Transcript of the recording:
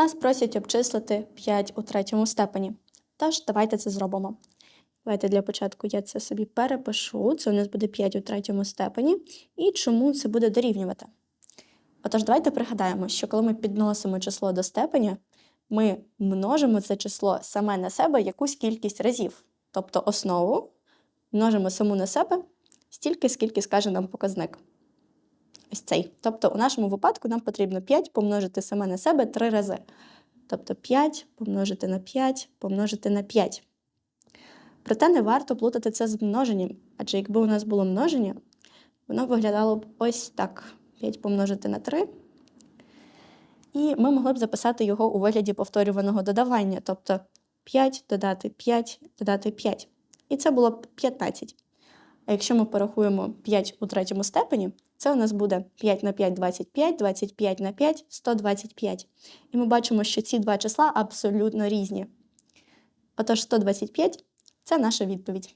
Нас просять обчислити 5 у третьому степені. Тож, давайте це зробимо. Давайте для початку я це собі перепишу. Це у нас буде 5 у третьому степені. І чому це буде дорівнювати? Отож, давайте пригадаємо, що коли ми підносимо число до степеня, ми множимо це число саме на себе якусь кількість разів. Тобто основу множимо саму на себе стільки, скільки скаже нам показник. Ось цей. Тобто, у нашому випадку нам потрібно 5 помножити саме на себе 3 рази. Тобто 5 помножити на 5 помножити на 5. Проте не варто плутати це з множенням, адже якби у нас було множення, воно виглядало б ось так: 5 помножити на 3. І ми могли б записати його у вигляді повторюваного додавання, тобто 5 додати 5 додати 5. І це було б 15. А якщо ми порахуємо 5 у третьому степені, це у нас буде 5 на 5 25, 25 на 5 125. І ми бачимо, що ці два числа абсолютно різні. Отож, 125 це наша відповідь.